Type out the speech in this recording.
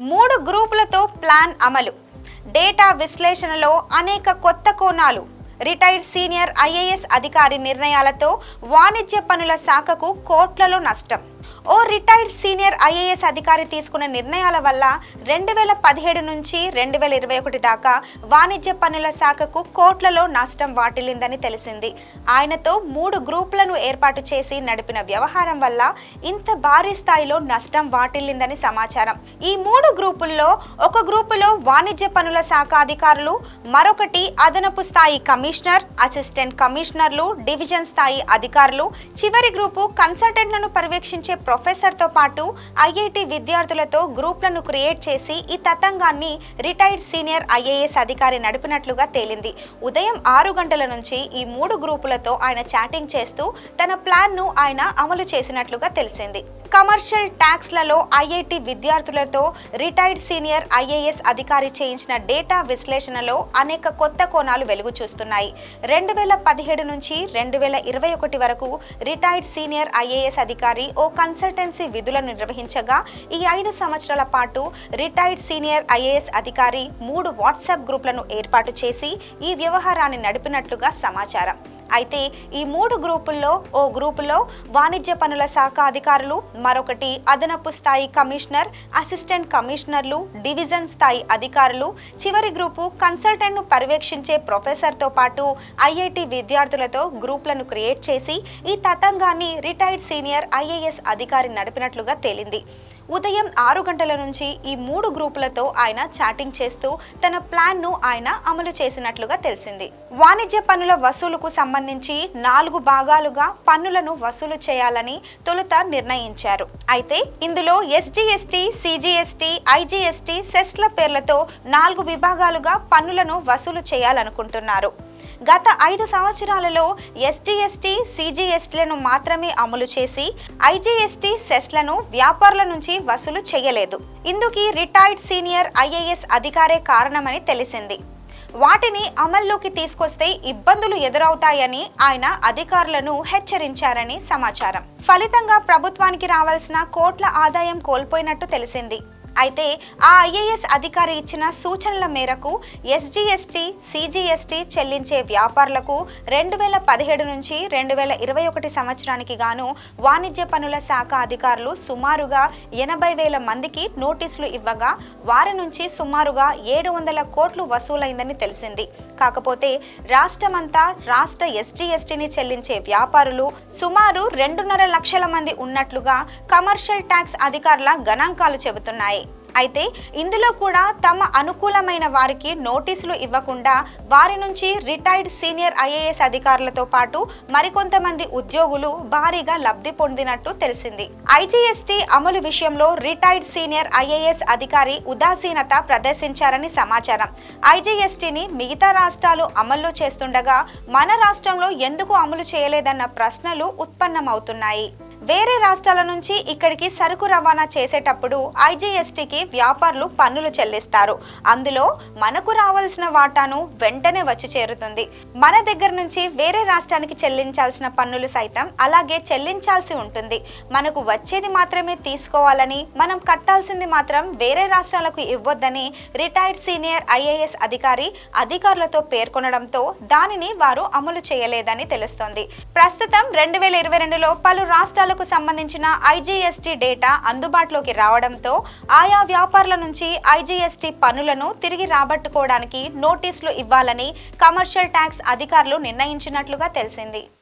మూడు గ్రూపులతో ప్లాన్ అమలు. డేటా విశ్లేషణలో అనేక కొత్త కోణాలు. రిటైర్డ్ సీనియర్ ఐఏఎస్ అధికారి నిర్ణయాలతో వాణిజ్య పనుల శాఖకు కోట్లలో నష్టం. ఓ రిటైర్డ్ సీనియర్ ఐఏఎస్ అధికారి తీసుకున్న నిర్ణయాల వల్ల రెండు వేల పదిహేడు నుంచి రెండు వేల ఇరవై ఒకటి దాకా వాణిజ్య పన్నుల శాఖకు కోట్లలో నష్టం వాటిల్లిందని తెలిసింది. ఆయనతో మూడు గ్రూపులను ఏర్పాటు చేసి నడిపిన వ్యవహారం వల్ల ఇంత భారీ స్థాయిలో నష్టం వాటిల్లిందని సమాచారం. ఈ మూడు గ్రూపుల్లో ఒక గ్రూపులో వాణిజ్య పన్నుల శాఖ అధికారులు మరొకటి అదనపు స్థాయి కమిషనర్ అసిస్టెంట్ కమిషనర్లు డివిజన్ స్థాయి అధికారులు చివరి గ్రూపు కన్సల్టెంట్లను పర్యవేక్షించే ప్రొఫెసర్తో పాటు ఐఐటి విద్యార్థులతో గ్రూప్లను క్రియేట్ చేసి ఈ తతంగాన్ని రిటైర్డ్ సీనియర్ ఐఏఎస్ అధికారి నడిపినట్లుగా తేలింది. ఉదయం ఆరు గంటల నుంచి ఈ మూడు గ్రూపులతో ఆయన చాటింగ్ చేస్తూ తన ప్లాన్ను ఆయన అమలు చేసినట్లుగా తెలిసింది. కమర్షియల్ ట్యాక్స్లలో ఐఐటి విద్యార్థులతో రిటైర్డ్ సీనియర్ ఐఏఎస్ అధికారి చేయించిన డేటా విశ్లేషణలో అనేక కొత్త కోణాలు వెలుగు చూస్తున్నాయి. రెండు వేల పదిహేడు నుంచి రెండు వేల ఇరవై ఒకటి వరకు రిటైర్డ్ సీనియర్ ఐఏఎస్ అధికారి ఓ కన్సల్టెన్సీ విధులను నిర్వహించగా ఈ ఐదు సంవత్సరాల పాటు రిటైర్డ్ సీనియర్ ఐఏఎస్ అధికారి మూడు వాట్సాప్ గ్రూపులను ఏర్పాటు చేసి ఈ వ్యవహారాన్ని నడిపినట్లుగా సమాచారం. అయితే ఈ మూడు గ్రూపుల్లో ఓ గ్రూపులో వాణిజ్య పనుల శాఖ అధికారులు మరొకటి అదనపు స్థాయి కమిషనర్ అసిస్టెంట్ కమిషనర్లు డివిజన్ స్థాయి అధికారులు చివరి గ్రూపు కన్సల్టెంట్ను పర్యవేక్షించే ప్రొఫెసర్తో పాటు ఐఐటి విద్యార్థులతో గ్రూపులను క్రియేట్ చేసి ఈ తతంగాన్ని రిటైర్డ్ సీనియర్ ఐఏఎస్ అధికారి నడిపినట్లుగా తేలింది. ఉదయం ఆరు గంటల నుంచి ఈ మూడు గ్రూపులతో ఆయన చాటింగ్ చేస్తూ తన ప్లాన్ను ఆయన అమలు చేసినట్లుగా తెలిసింది. వాణిజ్య పన్నుల వసూలుకు సంబంధించి నాలుగు భాగాలుగా పన్నులను వసూలు చేయాలని తొలుత నిర్ణయించారు. అయితే ఇందులో ఎస్జిఎస్టి సిజిఎస్టీ ఐజీఎస్టీ సెస్ల పేర్లతో నాలుగు విభాగాలుగా పన్నులను వసూలు చేయాలనుకుంటున్నారు. గత ఐదు సంవత్సరాలలో ఎస్టీఎస్టీ సీజీఎస్టీలను మాత్రమే అమలు చేసి ఐజీఎస్టీ సెస్లను వ్యాపారుల నుంచి వసూలు చేయలేదు. ఇందుకు రిటైర్డ్ సీనియర్ ఐఏఎస్ అధికారే కారణమని తెలిసింది. వాటిని అమల్లోకి తీసుకొస్తే ఇబ్బందులు ఎదురవుతాయని ఆయన అధికారులను హెచ్చరించారని సమాచారం. ఫలితంగా ప్రభుత్వానికి రావాల్సిన కోట్ల ఆదాయం కోల్పోయినట్టు తెలిసింది. అయితే ఆ ఐఏఎస్ అధికారి ఇచ్చిన సూచనల మేరకు ఎస్జీఎస్టీ సీజీఎస్టీ చెల్లించే వ్యాపారులకు రెండు వేల పదిహేడు నుంచి రెండు వేల ఇరవై ఒకటి సంవత్సరానికి గాను వాణిజ్య పనుల శాఖ అధికారులు సుమారుగా ఎనభై వేల మందికి నోటీసులు ఇవ్వగా వారి నుంచి సుమారుగా ఏడు వందల కోట్లు వసూలైందని తెలిసింది. కాకపోతే రాష్ట్రమంతా రాష్ట్ర ఎస్జిఎస్టిని చెల్లించే వ్యాపారులు సుమారు రెండున్నర లక్షల మంది ఉన్నట్లుగా కమర్షియల్ ట్యాక్స్ అధికారుల గణాంకాలు చెబుతున్నాయి. అయితే ఇందులో కూడా తమ అనుకూలమైన వారికి నోటీసులు ఇవ్వకుండా వారి నుంచి రిటైర్డ్ సీనియర్ ఐఏఎస్ అధికారులతో పాటు మరికొంతమంది ఉద్యోగులు భారీగా లబ్ధి పొందినట్టు తెలిసింది. ఐజీఎస్టీ అమలు విషయంలో రిటైర్డ్ సీనియర్ ఐఏఎస్ అధికారి ఉదాసీనత ప్రదర్శించారని సమాచారం. ఐజీఎస్టీని మిగతా రాష్ట్రాలు అమలు చేస్తుండగా మన రాష్ట్రంలో ఎందుకు అమలు చేయలేదన్న ప్రశ్నలు ఉత్పన్నమవుతున్నాయి. వేరే రాష్ట్రాల నుంచి ఇక్కడికి సరుకు రవాణా చేసేటప్పుడు ఐజీఎస్టీకి వ్యాపారులు పన్నులు చెల్లిస్తారు. అందులో మనకు రావాల్సిన వాటాను వెంటనే వచ్చి చేరుతుంది. మన దగ్గర నుంచి వేరే రాష్ట్రానికి చెల్లించాల్సిన పన్నులు సైతం అలాగే చెల్లించాల్సి ఉంటుంది. మనకు వచ్చేది మాత్రమే తీసుకోవాలని మనం కట్టాల్సింది మాత్రం వేరే రాష్ట్రాలకు ఇవ్వొద్దని రిటైర్డ్ సీనియర్ ఐఏఎస్ అధికారి అధికారులతో పేర్కొనడంతో దానిని వారు అమలు చేయలేదని తెలుస్తోంది. ప్రస్తుతం రెండు వేల ఇరవై రెండులో పలు వ్యాపారులకు సంబంధించిన ఐజీఎస్టీ డేటా అందుబాటులోకి రావడంతో ఆయా వ్యాపారుల నుంచి ఐజీఎస్టీ పనులను తిరిగి రాబట్టుకోవడానికి నోటీసులు ఇవ్వాలని కమర్షియల్ ట్యాక్స్ అధికారులు నిర్ణయించినట్లుగా తెలిసింది.